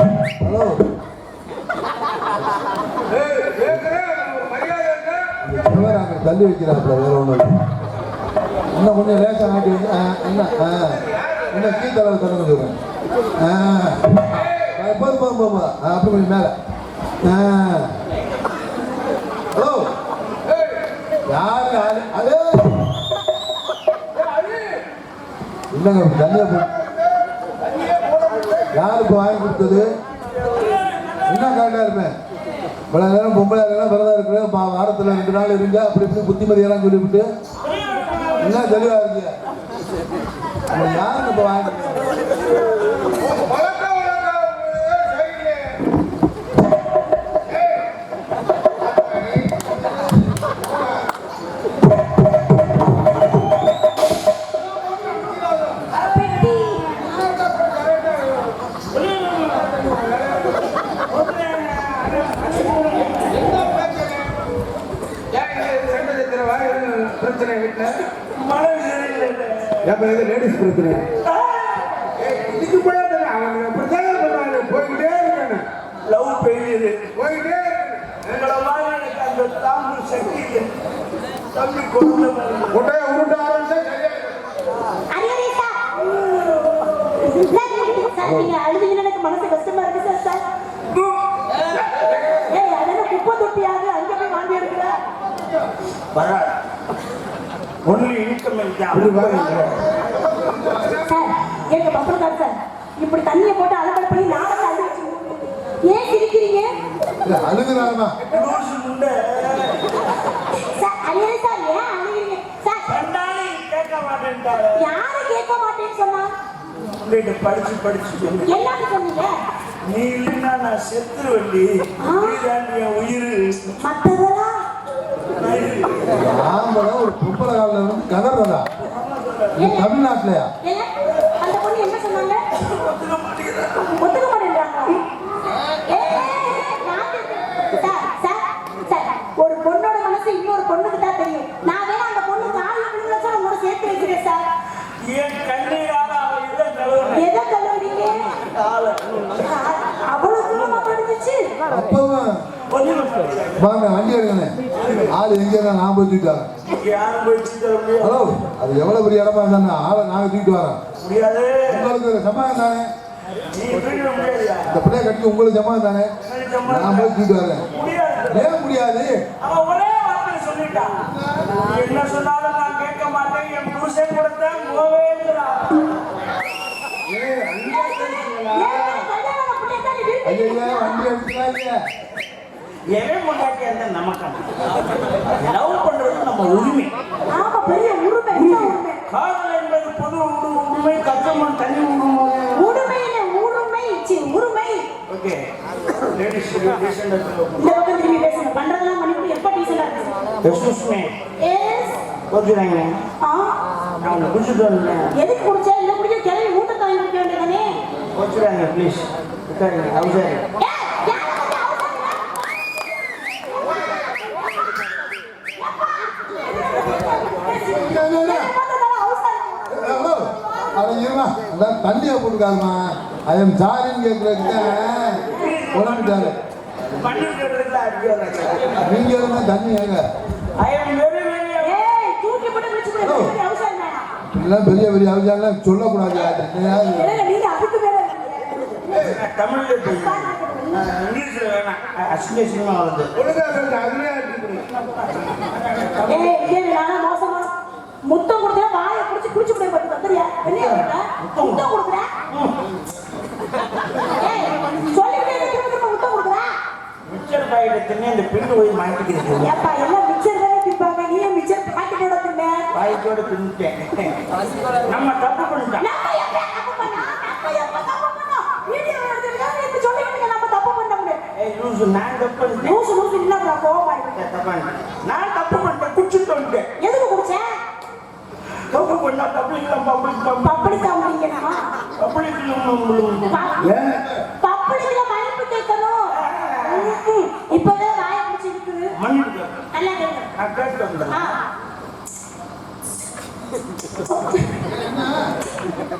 Hello தள்ளி வைக்கிறாப்புல வேற ஒன்றும் இன்னும் கொஞ்சம் லேசாக ஆட்டி என்ன இன்னும் கீழ்த்தளவு சொல்லுங்க ஆ போதும் போதும் போதும் அப்படி கொஞ்சம் மேலே. ஹலோ யாரு அது இல்லைங்க தண்ணியை போ யார் இப்போ வாங்கி கொடுத்தது? என்ன கரெக்டாக இருப்பேன் இவ்வளோ நேரம் பொம்பளை எல்லாம் விரதம் இருக்கிறேன் வாரத்தில் ரெண்டு நாள் இருங்க அப்படி இப்படி புத்திமதியெல்லாம் சொல்லிவிட்டு என்ன தெளிவாக இருக்கு யாருக்கு இப்போ வாங்கி எனக்கு மனசு கஷ்டமா இருக்கு சார் சார் ஏய் அதெல்லாம் குப்பை தொட்டியாக அங்க போய் வாங்கி எடுக்கிற? வராது. ஒன்லி இன்கம் சார் எங்க தான் சார் இப்படி தண்ணியை போட்டு அலக்கடை பண்ணி நாளை அழுச்சு ஏன் சிரிக்கிறீங்க? முண்டை சார் அரியரே சார் ஏன் அழுகிறீங்க? சார் யாரு கேட்க மாட்டேன்னு சொன்னா? உங்கள்கிட்ட படிச்சு படிச்சு சொன்னீங்க நீ இல்லைன்னா நான் செத்துருவண்டி நீதான் என் உயிர். ஆம்பளை ஒரு பொம்பளை காலில் வந்து கதறதா தமிழ்நாட்டிலையா ஏங்க, அந்த பொண்ணு என்ன சொன்னாங்க ஒத்துக்க மாட்டேங்கிறேன் ஒத்துக்க மாட்டேன்றாங்க ஏய், ஏய், ஏய், நான் கேட்கிறேன். சார், சார், சார், ஒரு பொண்ணோட மனசு இன்னொரு பொண்ணுக்கு தான் தெரியும் நான் வேணா அந்த பொண்ணு காலில் விழுந்தா உங்களோட சேர்த்து வைக்கிறேன் சார் என் கண்ணீரால அவ இதை கழுவுனேன் எதை கழுவுறீங்க காலை அவ்வளவு தூரமா படிச்சு அப்பவும் ஒத்துக்க மாட்டேங்கிறேன் வாங்க வண்டி எடுங்கண்ணே ஆள் எங்கே தான் நான் போய் தூக்கிட்டு வரேன் யாரும் போய் தர முடியாது ஹலோ அது எவ்வளோ பெரிய இடமா இருந்தானே ஆளை நாங்கள் தூக்கிட்டு வரோம். உங்களுக்கு ஒரு சமாதானம் தானே? இந்த பிள்ளைய கட்டி உங்களுக்கு சமாதானம் தானே? நான் போய் தூக்கிட்டு வரேன். ஏன் முடியாது? அவன் ஒரே வார்த்தை சொல்லிட்டான் நீ என்ன சொன்னாலும் நான் கேட்க மாட்டேன். என் புருஷன் கொடுத்தேன் போவேங்கிறான் ஏய், அங்கே பேசுறீங்களா? ஏன் எவன் முன்னாடி அந்த நமக்கு லவ் பண்றது நம்ம உரிமை. ஆமா பெரிய உரிமை உரிமை. காதல் என்பது பொது உரு- உரிமை கச்சமன் தனி உரிமை. உரிமையில உரிமை சி, உரிமை. ஓகே லேடிஸ் இந்த பக்கம் திரும்பி பேசுங்க. பண்றதெல்லாம் பண்ணிட்டு எப்ப டீசலா இருக்கு? எக்ஸ்கூஸ் மீ எஸ் ஓகேங்க ஆ. நான் உன்னை குடிச்சிட்டு வந்தேன். எதுக்கு குடிச்சா? இல்ல குடிக்க கிளம்பி மூட்டை தாங்கி வைக்க வேண்டியதானே? வச்சுறாங்க ப்ளீஸ் உட்காருங்க. அவசரம் ஏய், யாரை பத்தி அவசரப்படுற? இல்லை, இல்லை, இல்லை. என்னை பார்த்ததால அவசரம். ஹலோ அதை இருமா அதான் தண்ணியை போட்டுக்காருமா ஐயம் சாரின்னு கேட்குறதுக்கு உடம்பிட்டாரு நீங்க இருந்தா தண்ணி ஏங்க. பெரிய பெரிய பெரிய அவசியம்லாம் சொல்லக்கூடாது. தமிழ்ல இங்கிலீஷ்ல வேணாம் அசிங்க சினிமா வருது முத்தம் கொடுத்தா வாயை பிடிச்சு குடிச்சு போய் பட்டு வந்துறியா வெளியே முத்தம் கொடுக்குற? சொல்லிக்கிட்டே திரும்ப திரும்ப முத்தம் கொடுக்குற? மிச்சர் பாக்கெட் தின்னு இந்த பெண்ணு போய் மாட்டிக்கிறது ஏப்பா எல்லாம் மிச்சர் தானே திப்பாங்க நீயும் மிச்சர் பாக்கெட்டோட தின்ன? வாய்க்கோட தின்னுட்டேன். நம்ம தப்பு பண்ணிட்டோம். நம்ம எப்ப தப்பு பண்ணா நம்ம எப்ப தப்பு பண்ணோம். வீடியோ எடுத்துட்டு தான் இப்ப சொல்லிக்கிட்டு நம்ம தப்பு பண்ண முடியாது. ஏய் லூசு நான் தப்பு பண்ணிட்டேன். லூசு லூசு இல்ல அப்புறம் கோவமா இருக்கு. தப்பு பண்ணிட்டேன். நான் தப்பு பண்ணிட்டேன் குடிச்சிட்டு வந்துட்டேன் எதுக்கு குடிச்ச தப்பு பண்ணா பப்ளிக் பப்ளிக் பப்ளிக் பப்படி சாப்பிட்டீங்கன்னா பப்ளிக் ஏன்? பப்படியில மன்னிப்பு கேட்கணும். ம்ம். இப்பவே வாயை பிடிச்சி இருக்குது மன்னிப்பு நல்லா நான் ஆ.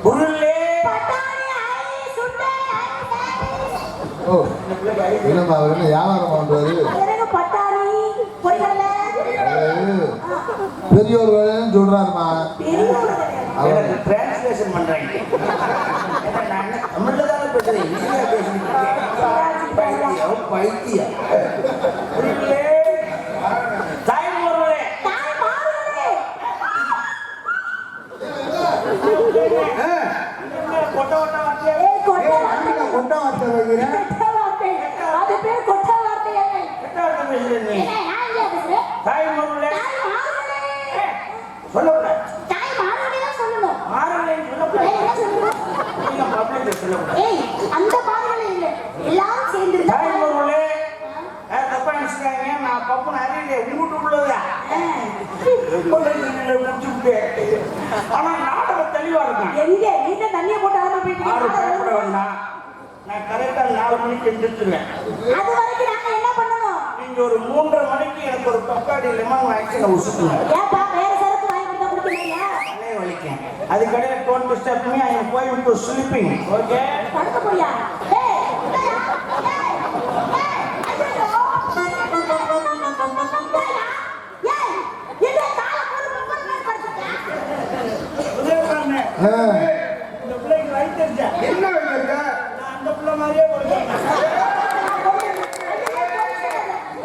பொருளே. ஓ என்னம்மா அவர் என்ன வியாபாரம் பண்றாரு? பெரியோர் வேலைன்னு சொல்றாருமா டிரான்ஸ்லேஷன் பண்றாங்க என்ன தமிழ்ல தானே பேசுறேன் இந்தியா பைத்தியம். கொட்ட வார்த்தை. கொட்டை வார்த்தை. அது பேர் கொட்டை வார்த்தை இல்லை. கெட்ட வார்த்தை பேசுறேன் நீ ஏன்னா, நான் இல்லையா பேசுறேன்? தாய் ஒருவரே தாய் மாறுவதே. சொல்லக்கூடாது தாய் மாறுவதே தான் சொல்லணும். மாறலைன்னு ஏய், சொல்லக்கூடாது என்ன சொல்லணும்? நீங்க பப்ளிக்ல சொல்லக்கூடாது. ஏய், அந்த மாறுவதே இல்லை. எல்லாரும் சேர்ந்து தப்பா நினைச்சுக்காங்க நான் பப்பு நிறைய வீட்டுக்குள்ளதா ஆனா நாடகம் தெளிவா இருக்கும் எங்க? நீங்க தண்ணியை போட்டு பயப்பட வேண்டாம். நான் கரெக்டா நாலு மணிக்கு எந்திரிச்சிருவேன். அது வரைக்கும் நாங்க என்ன பண்ணணும்? நீங்க ஒரு மூன்றரை மணிக்கு எனக்கு ஒரு தக்காளி லெமன் வாங்கி நான் உசுக்குங்க அதுக்கடையில் டோன் டிஸ்டர்ப் பண்ணி ஐ போய் விட்டு ஸ்லீப்பிங் ஓகே படுக்க? ஏய், என்ன காலை போட்டு முப்பது நாள் படுத்துட்டேன்? ஆ, இந்த பிள்ளைக்கு ரைட் தெரிஞ்சா என்ன வைக்கிறீங்க நான் அந்த பிள்ளை மாதிரியே கொடுத்தேன்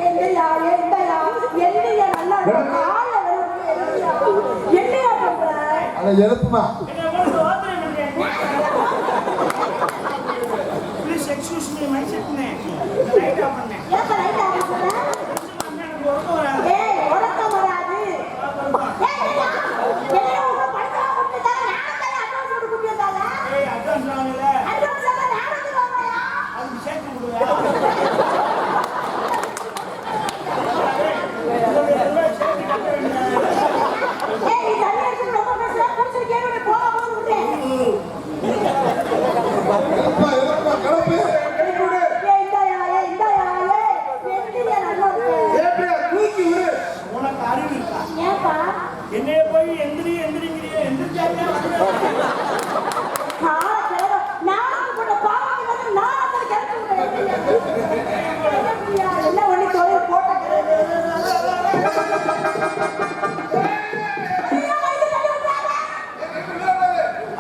என்னையா, என்னையா, என்னையா நல்லா இருக்கு. காலை விழுந்து என்னையா? என்னையா பண்ற? அதை எழுப்புமா? ப்ளீஸ் எக்ஸ்கியூஸ் மீ மை செட்னே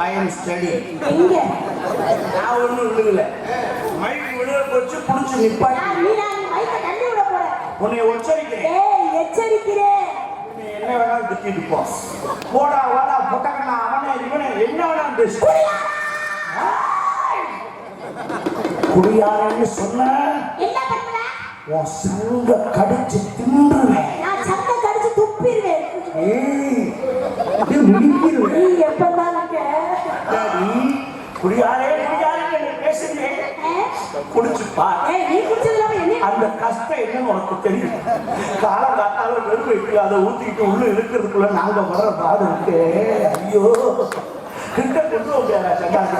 ஐ எம் ஸ்டடி? நான் ஒண்ணும் விழுகல. மைக் விழுக போச்சு புடிச்சு நிப்பாட்டி. உன்னை எச்சரிக்கிறேன். நீ என்ன வேணாலும் திட்டிட்டு போ. போடா வாடா புட்டக்கண்ணா அவனை இவனை என்ன வேணாலும் பேசு. குடியாரன்னு சொன்ன? உன் சங்க கடிச்சு தின்றுவேன். நான் சட்டை கடிச்சு துப்பிடுவேன். ஏய் இது முடிக்கிடுவேன் நீ எப்பதான் இருக்க டாடி குடியாரே குடியாரே நீ பேசுறீங்க குடிச்சு பார் ஏய் நீ குடிச்சது இல்லாம என்ன? அந்த கஷ்டம் என்னன்னு உனக்கு தெரியும். காலம் காத்தால வெறும் வைக்கல அதை ஊத்திக்கிட்டு உள்ள இருக்கிறதுக்குள்ள நாங்க வர்ற பாடு இருக்கு. ஐயோ. கிட்ட கொண்டு வந்தாரா சண்டாங்க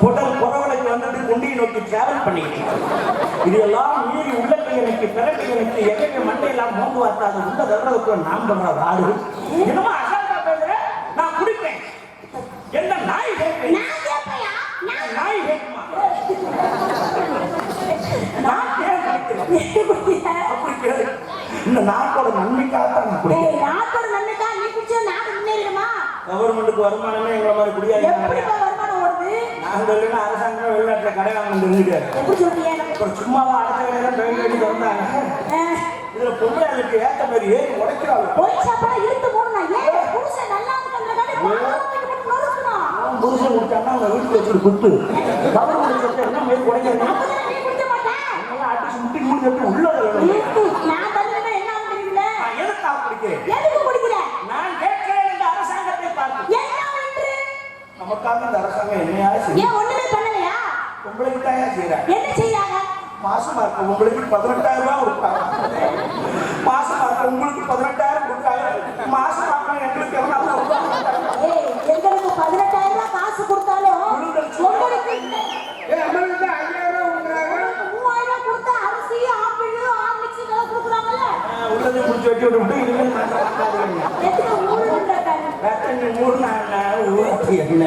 புடல் புறவலைக்கு வந்துட்டு குண்டியை நோக்கி டிராவல் பண்ணிக்கிட்டு இதெல்லாம் மீறி உள்ளத்தை எனக்கு பிறகு எனக்கு எங்க மண்டையெல்லாம் மூந்து வார்த்தாத உள்ள தர்றதுக்குள்ள நான் பண்ற பாடு. என்னமா அசால்ட்டா பேசுறேன் நான் குடிப்பேன் என்ன நாய் நாய் கேட்குமா? நான் கேளு. இந்த நாட்டோட நன்மைக்காக தான் நான் குடிக்கிறேன். நாட்டோட நன்மைக்கா? நீ குடிச்சா நாடு முன்னேறிடுமா? கவர்மெண்ட்டுக்கு வருமானமே எங்களை மாதிரி எப்படிப்பா வருமானம் ஓடுது? நாங்கள் இல்லைன்னா அரசாங்கம் வெளிநாட்டுல கடை வாங்க தெரிஞ்சுட்டு எப்படி சொல்றீங்க? எனக்கு அப்புறம் சும்மாவா அடுத்த கடையில அடிக்க வந்தாங்க. இதுல பொம்பளைகளுக்கு ஏத்த மாதிரி ஏறி உடைக்கிறாங்க போய் சாப்பிட இழுத்து போடணும் ஏன் புருஷன் நல்லா இருக்கிறதுனால பாவத்துக்கு மட்டும் நொறுக்கணும் புருஷன் கொடுத்தாங்கன்னா அவங்க வீட்டுக்கு வச்சுட்டு குத்து. என்ன உடைக்கிறாங்க அப்பதான் நீ குடிக்க மாட்டேன் நல்லா அடிச்சு முட்டி மூடி கட்டு உள்ள என்ன எதுக்காக குடிக்கிற? நான் கேட்கிறேன் இந்த அரசாங்கத்தை பார்த்து. என்ன நமக்காக இந்த அரசாங்கம் என்னையா செய்யும். ஒண்ணுமே பண்ணலையா? உங்களுக்கு தான் செய்யறாங்க என்ன செய்யறாங்க? மாசமா இருக்க உங்களுக்கு பதினெட்டாயிரம் ரூபாய் கொடுப்பாங்க மாசமா இருக்க உங்களுக்கு பதினெட்டாயிரம் கொடுத்தாங்க. மாசமா எங்களுக்கு எவ்வளவு? எங்களுக்கு பதினெட்டாயிரம் உள்ளதை முடிச்சு விட்டு இனிமேல் நீ மூணு நாள் என்ன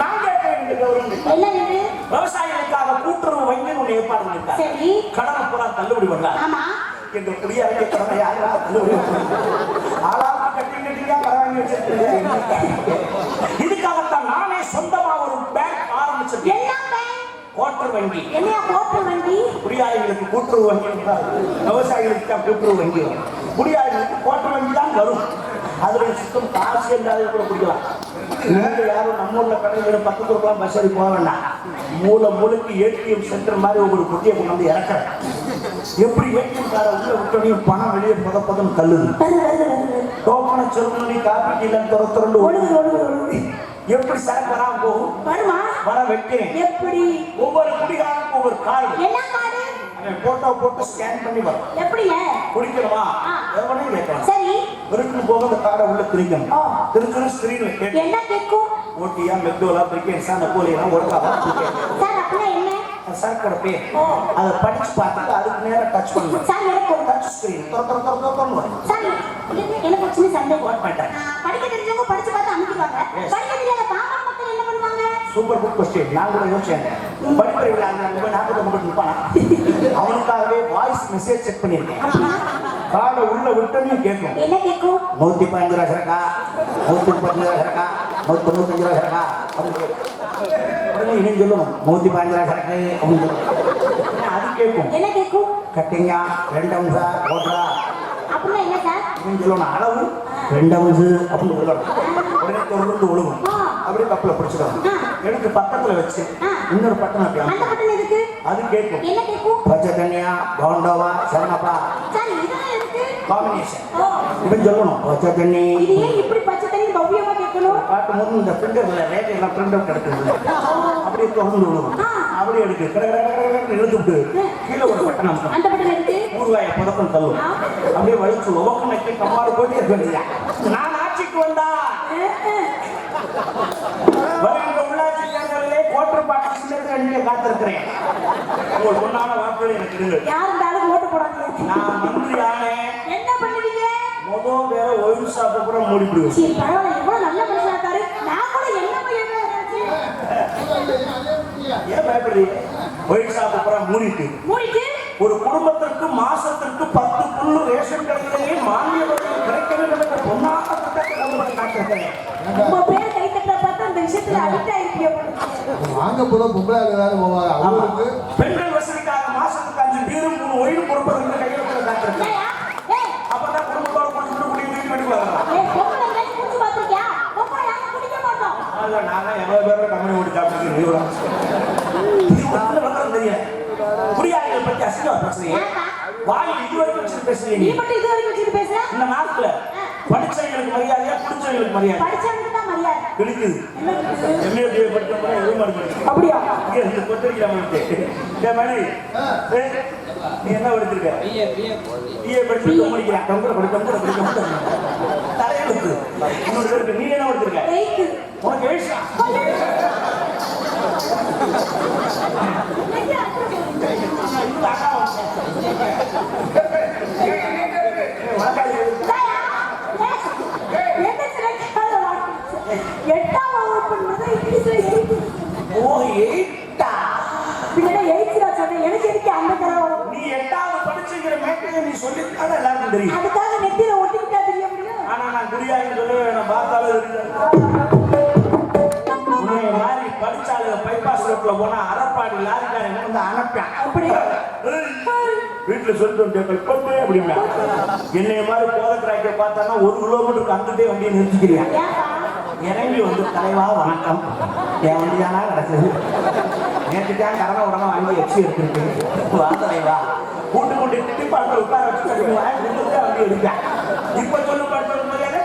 நான் விவசாயிகளுக்காக கூட்டுறவு வங்கி ஒன்று ஏற்பாடு பண்ணிருக்காங்க கடனை பூரா தள்ளுபடி பண்ணலாம் ஆமா எங்க கடனை யாரா தள்ளுபடி கட்டி கட்டியா கடன் வச்சிருக்கீங்க இதுக்காகத்தான் நானே சொந்தமாக ஒரு பேங்க் ஆரம்பிச்சிருக்கேன் என்ன கோட்டர் வங்கி. என்னையா போட்டு வண்டி குடியாளிகளுக்கு கூட்டுறவு வங்கி இருந்தால் விவசாயிகளுக்கு தான் கூட்டுறவு வங்கி குடியாளிகளுக்கு கோட்டர் வங்கி தான் வரும். அதுல சுத்தம் காசு என்றாலே கூட குடிக்கலாம். இங்க யாரும் நம்ம ஊர்ல கடைகள் பக்கத்து ஊருக்குலாம் பஸ் ஏறி போக வேண்டாம். மூல மூலைக்கு ஏடிஎம் சென்டர் மாதிரி ஒரு குட்டியை கொண்டு வந்து இறக்குறேன் எப்படி ஏடிஎம் காரை உள்ள விட்டோனையும் பணம் வெளியே புத புதம் தள்ளுது. டோக்கனை சொல்லி காப்பி டீல துற துறண்டு ஒழுகுது ஒழுகுது ஒழுகுது எப்படி சரக்கு வராம போகும்? வருமா? வர வைக்கிறேன் எப்படி? ஒவ்வொரு குடிகாரனுக்கும் ஒவ்வொரு கார்டு என்ன காடு போட்டோ போட்டு ஸ்கேன் பண்ணி வரும். எப்படிங்க? குடிக்கணுமா. எவனையும் கேட்கலாம். சரி. விருட்டு போக அந்த காடை உள்ள திரிக்கணும். திருச்சிரு ஸ்கிரீன்ல கேட்டு என்ன கேட்கும்? ஓட்டியா மெக்டோலா பிரிக்கேன்ஸா நப்போலியெல்லாம் ஒழுங்கா சார் அப்படின்னா என்ன? சரக்கோட ஓ. அதை படிச்சு பார்த்துட்டு அதுக்கு நேரம் டச் பண்ணணும் சார் எனக்கு ஒரு டச் ஸ்கிரீன் சார் எனக்கு ஒரு சின்ன சந்தேகம். வாட் மேட்டர் ஆ, படிக்க தெரிஞ்சவங்க படிச்சு பார்த்து அனுப்பிடுவாங்க. படிக்க தெரியாத சூப்பர் குட் கொஸ்டின். நான் கூட யோசிச்சேன். படிப்பறிவில் அந்த நாற்பது மட்டும் நிற்பானா அவனுக்காகவே வாய்ஸ் மெசேஜ் செக் பண்ணியிருக்கேன். காடை உள்ள விட்டோன்னு கேட்கும். என்ன கேட்கும்? நூத்தி பதினஞ்சு ரூபா சரக்கா நூத்தி முப்பத்தஞ்சு ரூபா சரக்கா நூத்தி தொண்ணூத்தஞ்சு ரூபா சரக்கா அப்படின்னு இவன் சொல்லணும் நூத்தி பதினஞ்சு ரூபா சரக்கு அப்படின்னு சொல்லணும் அது கேட்கும். என்ன கேட்கும்? கட்டிங்கா ரெண்டு அம்சா ஓட்டுறா அப்படின்னா என்ன சார்? இவன் சொல்லணும் அளவு ரெண்டு அம்சு அப்படின்னு சொல்லணும் உடனே தொடர்ந்து ஒழுகும். அப்படியே கப்பல பிடிச்சிடும். ஆ. எடுத்து பக்கத்துல வச்சு. இன்னொரு பட்டம் அந்த. பட்டன் எதுக்கு? அது கேட்கும். என்ன கேட்கும்? பச்சை தண்ணியா பவுண்டோவா சரணப்பா சார் இதெல்லாம் எதுக்கு? காம்பினேஷன் இவன் சொல்லணும் பச்சை தண்ணி இது ஏன் இப்படி பச்சை தண்ணி பவ்யமா கேட்கணும்? பார்க்கும்போது இந்த பிரிண்டர்ல ரேட் எல்லாம் பிரிண்ட் அவுட் அப்படியே தொடர்ந்து விழுவும் ஆ. அப்படியே எடுக்கு. கட கட கட கடன்னு இழுத்து விட்டு கீழே ஒரு பட்டன் அமுக்கும் அந்த ஊறுகாய பதக்கம் தள்ளும். அப்படியே வலிச்சு நக்கி கம்மாடு போயிட்டே இருக்க வேண்டியதா நான் ஆட்சிக்கு வந்தா வருகின்ற உள்ளாட்சி தேர்தலிலே கோட்டர் பாட்டு சின்னத்தில் நீங்க காத்திருக்கிறேன். உங்கள் பொன்னான வாக்குகளை எனக்கு இருங்க யார் இருந்தாலும் ஓட்டு போடாதீங்க நான் மந்திரி ஆனேன் என்ன பண்ணுவீங்க? மொதல் வேற ஒயின் ஷாப்பை கூட மூடிவிடுவேன் சரி பரவாயில்ல எவ்வளவு நல்ல மனுஷனா இருக்காரு. நான் கூட என்ன பையன் ஏன் பயப்படுறீங்க? ஷாப்பை கூட மூடிட்டு. மூடிட்டு? ஒரு குடும்பத்திற்கு மாசத்திற்கு பத்து புல்லு ரேஷன் கடையிலேயே மானிய கிடைக்க வேண்டும் என்ற திட்டத்தை கொண்டு வந்து காட்டியிருக்கிறேன். உங்க பேர் கை தட்டுற பார்த்து அந்த விஷயத்துல அடிக்ட் ஆயிருப்பிய வாங்க போத பொம்பளை வேற போவாங்க. அவங்களுக்கு பெண்கள் வசதிக்காக மாசத்துக்கு அஞ்சு பீரும் மூணு ஒயிலும் கொடுப்பதற்கு கையில் கூட ஏய் அப்பதான் குடும்பத்தோட குடிச்சிட்டு குடி வீட்டு வீட்டுக்கு வரலாம் குடிச்சு நாங்க எவ்வளவு பேரும் கம்பெனி ஓடி சாப்பிட்டு குடியாளிகள் பத்தி அசிங்கம் பேசுறீங்க? வாயில் இது வரைக்கும் வச்சு பேசுறீங்க நீ. நீ. மட்டும் இது வரைக்கும் வச்சுட்டு பேசுற? இந்த நாட்டுல படிச்சவங்களுக்கு மரியாதையா? குடிச்சவங்களுக்கு மரியாதை. படிச்சவனுக்கு தான் மரியாதை. இருக்குது? எம்ஏ படிச்சவங்க எதுவும் படிச்சு அப்படியா? இந்த மாதிரி டேய் மணி. ஏய், நீ என்ன படிச்சிருக்க? பிஏ படிச்சு முடிக்கிறேன் கம்பூர படி கம்பூர படி கம்பூர தலையெழுத்து. இன்னொரு பேருக்கு நீ என்ன படிச்சிருக்க? உனக்கு எழுஷா எட்டாம் வகுப்புன்றது இங்கிலீஷ்ல எயித்து ஓ எயிட்டா பின்னாடி எயித்துடா சொன்னேன் எனக்கு எதுக்கு அந்த தடவை வரும் நீ எட்டாவது படிச்சுங்கிற சொல்லிருக்காத எல்லாருக்கும் தெரியும். அதுக்காக நெத்தியில ஒட்டிக்கிட்டா தெரிய முடியும். ஆனா நான் குடியாருன்னு சொல்லவே வேணாம். பார்த்தாலும் இருக்கு. உன்னை மாதிரி படிச்சாலுங்க பைபாஸ் ரோட்ல போனா அரப்பாடி லாரிக்காரன் வந்து அனுப்பான் அப்படியா? வீட்டுல சொல்லிட்டு வந்து அப்படின்னா. என்னைய மாதிரி போத பார்த்தானா ஒரு கிலோமீட்டருக்கு அங்கிட்டே வண்டியை நிறுத்திக்கிறியா? இறங்கி வந்து தலைவா வணக்கம். என் வண்டி தானா கிடக்குது? நேற்று தான் கரண உடனே வாங்கி எக்ஸி எடுத்துருக்கு வா தலைவா. கூட்டு கூட்டி திட்டி பாட்டு உட்கார வச்சு கட்டிடுவா வண்டி எடுப்பேன் இப்ப சொல்லு கொடுத்த மரியாதை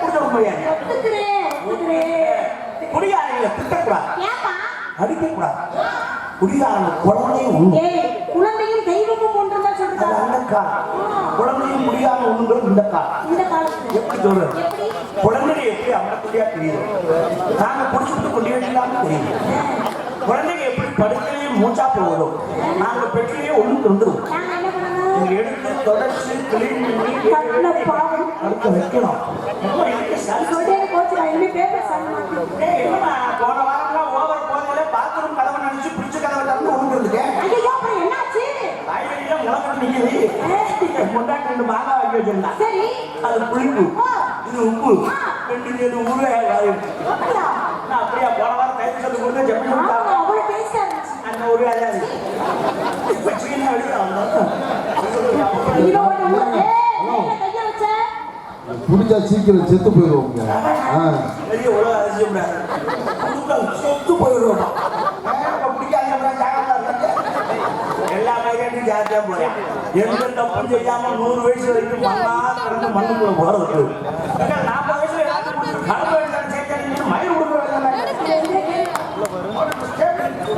ஒத்துக்கிறேன், ஒத்துக்கிறேன். குடியாரிகளை திட்டக்கூடாது? அடிக்கக்கூடாது குடியாரங்க குழந்தையும் உண்டு குழந்தையும் தெய்வமும் ஒன்றுதான் அந்த காலம் குழந்தையும் முடியாம உண்டுங்கிறது இந்த காலம் எப்படி சொல்றது குழந்தைங்க எப்படி அமரக்கூடியா தெரியுது நாங்க பிடிச்சிட்டு கொண்டு வைக்கலாம்னு தெரியுது குழந்தைங்க எப்படி படுக்கையிலேயே மூச்சா போகிறோம் நாங்க பெட்டிலேயே ஒண்ணு தந்துருவோம் எடுத்து தொடர்ச்சி கிளீன் பண்ணி கட்டின பாவம். அடுத்து வைக்கணும் போன வாரம்லாம் ஓவர் போனாலே பாத்ரூம் கதவை நினைச்சு பிடிச்ச கதவை திறந்து உண்டுருக்கேன் என்னாச்சு? வாயிலாம் ரெண்டு மாங்காய் வாங்கி புளிப்பு இது உப்பு. ரெண்டு பேரும் ஊரே நான் அப்படியே போன வாரம் தைச்சு சொல்லி கொடுத்து ஜப்பி கொடுத்தாங்க. ஒரு வச்ச? பிடிச்சா சீக்கிரம் செத்து செத்து போயிடுவோம் எல்லா எந்த தப்பும் செய்யாம நூறு வயசு வரைக்கும் மண்ணா மண்ணுக்குள்ள போறது ஏன்னா, நாற்பது வயசுல எல்லாத்தையும் முடிச்சிடும். நாற்பது வயசுல சேர்த்து மயில் கொடுக்க ஏய், பண்ண- ஏய், ஏன்டா கைய வச்ச? போய் சும்மா வந்து report கொடுத்து நீ உள்ள தள்ளிடுங்க.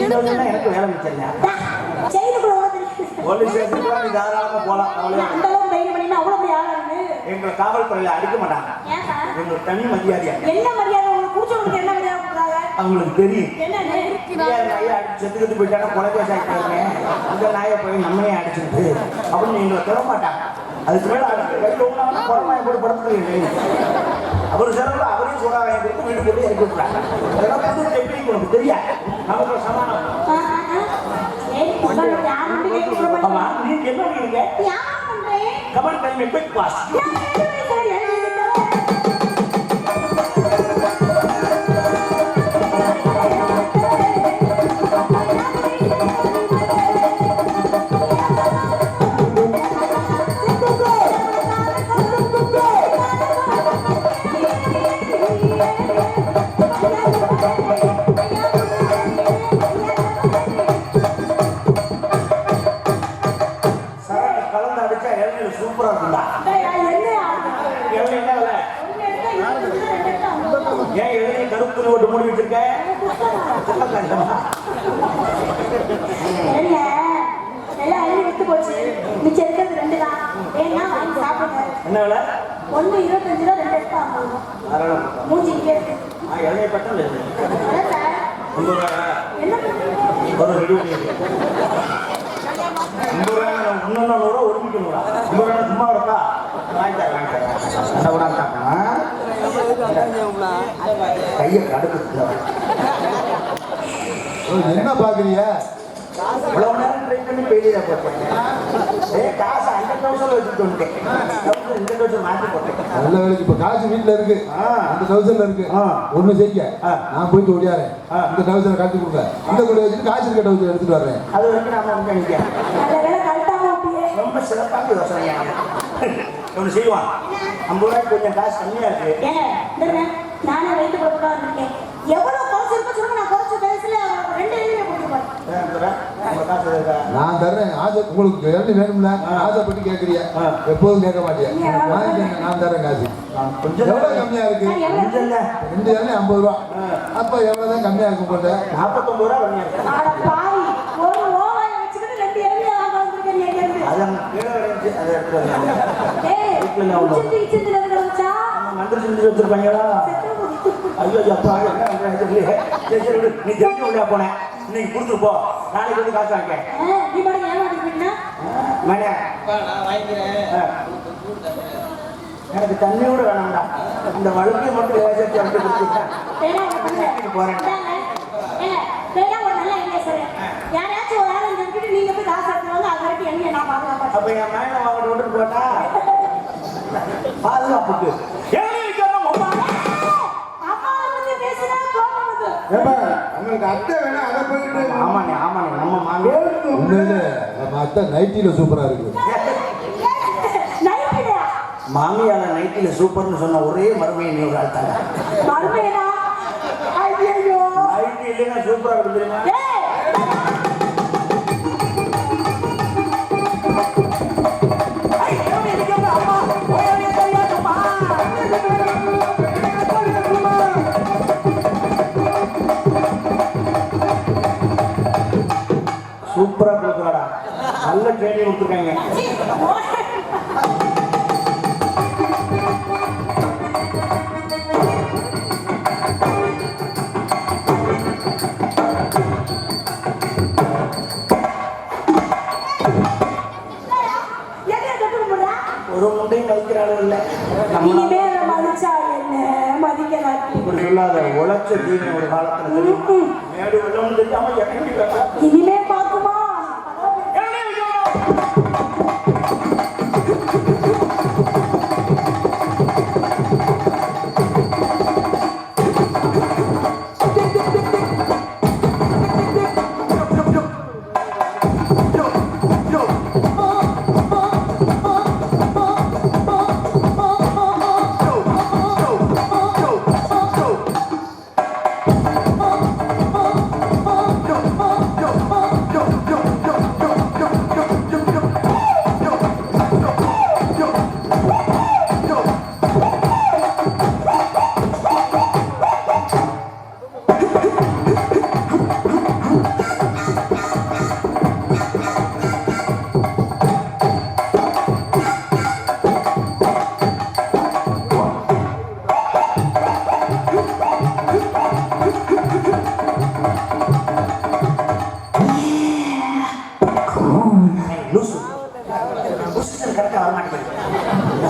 எனக்கு வேலை மிச்சம் டா, ஜெயிலுக்குள்ள ஓடுது. போலீஸ் ஸ்டேஷனுக்கு நீ தாராளமா போலாம். அந்த அளவுக்கு தைரியம் பண்ணினா அவ்வளவு பெரிய ஆளா இருக்கு. எங்களை காவல்துறையில அடிக்க மாட்டாங்க. ஏன்டா? எங்களுக்கு தனி மரியாதையா என்ன மரியாதை உங்களுக்கு குடிச்சவங்களுக்கு என்ன மரியாதை கொடுக்குறாங்க அவங்களுக்கு தெரியும். என்னன்னு தெரியாத நாயை அடிச்சு செத்துக்கிட்டு போயிட்டானா கொலைகேஸ் ஆகிட்டாருங்க இந்த நாயை போய் நம்மளே அடிச்சுட்டு அப்படின்னு எங்களை தொட மாட்டாங்க. அதுக்கு மேல அடுத்து கையில் ஒன்றாங்க குழந்தை போட்டு அவர் சிறப்பு அவரே சோடா வாங்கி கொடுத்து வீட்டுக்குள்ளே இறக்கி விட்டுறாங்க இதெல்லாம் புது டெக்னிக் உனக்கு தெரியாது நமக்கு சமானம் ஆமா. நீங்க என்ன பண்றேன்? கமெண்ட் டைம் பிக் பாஸ் ஒண்ணு இருபத்தஞ்சு ரூபா, ரெண்டு ரூபா. தாராளம். மூஞ்சி இங்கே இருக்கு. என்ன பாக்குறீங்க? இவ்வளோ நேரம் ட்ரை பண்ணி பெயிலியா போட்டேன் ஏ காசு அந்த தௌசண்ட் வச்சுட்டு வந்துட்டேன் தௌசண்ட் இந்த தௌசண்ட் மாற்றி போட்டேன் நல்ல வேலைக்கு இப்ப காசு வீட்டுல இருக்கு. ஆ. அந்த டவுசர்ல இருக்கு. ஒண்ணு செய்ய. நான் போயிட்டு ஓடியாரேன். இந்த டவுசரை கட்டி கொடுங்க இந்த கூட வச்சுட்டு காசு இருக்க டவுசர் எடுத்துட்டு வர்றேன். அது வரைக்கும் நாம விட்டியே. ரொம்ப சிறப்பாக யோசனையா ஒன்று செய்வான். ஐம்பது ரூபாய்க்கு கொஞ்சம் காசு கம்மியாக இருக்கு. நானே வந்திருக்கேன். எவ்வளவு குறைச்சு இருக்கோ சொல்லுங்க, நான் குறைச்ச ரெண்டு நான் தர்றேன். ஆசை உங்களுக்கு இறந்து வேணும்ல? ஆசைப்பட்டு கேட்கறிய. எப்போதும் கேட்க மாட்டியா? வாங்கிக்கங்க நான் தரேன் காசு. கொஞ்சம் எவ்வளவு கம்மியா இருக்கு? எவ்வளவு ரெண்டு இறந்து ஐம்பது ரூபா. அப்ப எவ்வளவுதான் கம்மியா இருக்கும் போட்ட? நாற்பத்தொம்பது ரூபா வச்சா, மந்திரி செஞ்சு வச்சிருப்பாங்களா. ஐயோ அப்பா. நீ உள்ளே போனேன். இன்னைக்கு கொடுத்துட்டு போ. நாளைக்கு வந்து காசு வாங்க நீ பாட்டுக்கு ஏமாத்திட்டு போயிட்டா? மணி ஆ. எனக்கு தண்ணியோட வேணாம்டா. இந்த வழுக்கை மட்டும் லேசாச்சு வந்து கொடுத்துட்டேன் போறேன். வேணா ஒரு ஆளை விட்டுட்டு நீங்க போய் காசு எடுத்துட்டு வாங்க, அது வரைக்கும் என்னைய நான் பாதுகாப்பேன். அப்ப என் மேல வாங்கிட்டு போட்டா? பாதுகாப்புக்கு. உங்களுக்கு அத்தை வேணா அதை போயிட்டு ஆமாண்ணே ஆமாண்ணே நம்ம மாமியார் உண்மையிலே நம்ம அத்தை நைட்டில சூப்பரா இருக்கு. மாமியார நைட்டில சூப்பர்னு சொன்ன ஒரே மருமையை நீ ஒரு ஆள் தாங்க. சூப்பரா இருக்கு நல்ல ட்ரைனிங் கொடுத்துருக்காங்க? ஒரு முண்டையும் மதிக்கிறாளும் இல்லை. நம்ம இப்படி சொல்லாத உழைச்ச தீனி ஒரு காலத்துல மேடு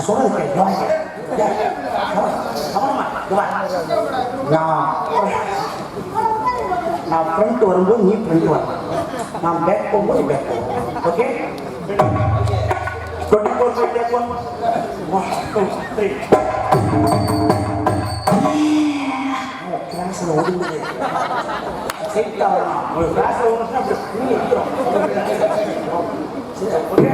சொல்றது கேளு, இங்க வாங்க. இங்க வாங்க. கவனமா, இங்க வா. நான் நான் ஃப்ரண்ட் வரும்போது நீ ஃப்ரண்ட் வர நான் பேக் போகும்போது பேக் போகும் okay twenty four five take one one two three கிளாஸில் ஒதுங்குது சைட்டாக வரணும் ஒரு கிளாஸில் ஒன்றுனா அப்படி நீ இருக்கிறோம் ஓகே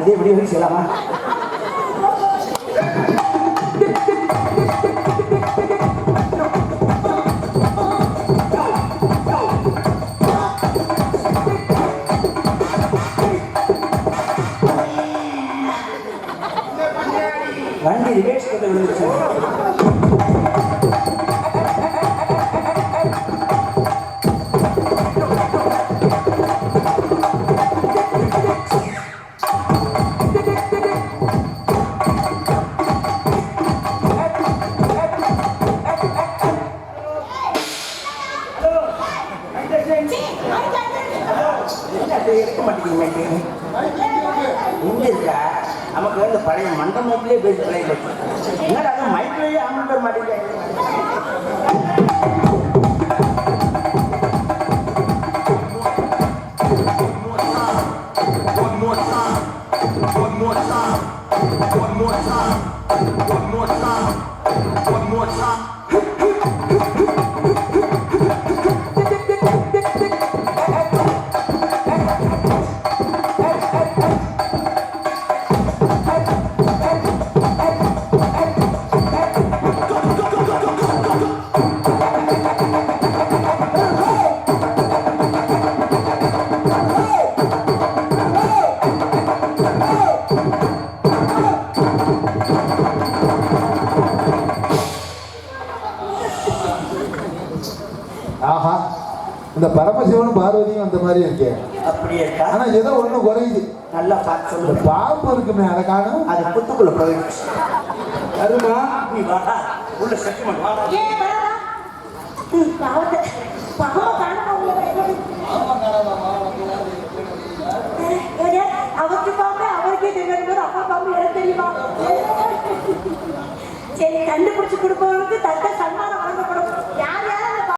இது நல்லா இதே இப்படி எடுக்க மாட்டேங்குது இங்க இருக்கா நமக்கு இந்த பழைய மண்ட மைக்கிலே பேசி பழைய என்னடா அது மைக்கிலேயே அமர்ந்த மாட்டேங்க One more time. One more time. One more time. பரமசிவனும் பார்வதியும் அந்த மாதிரி இருக்கே அப்படியே ஆனா ஏதோ ஒண்ணு குறையுது. நல்லா பார்த்து பாம்பு இருக்குமே அதை காணும். அது புத்துக்குள்ள போயிடுச்சு நீ உள்ள பாவத்தை. காணாம உள்ள அவருக்கு பாம்பு அவருக்கே தெரியும் அப்பா பாம்பு எனக்கு தெரியுமா? சரி கண்டுபிடிச்சு தக்க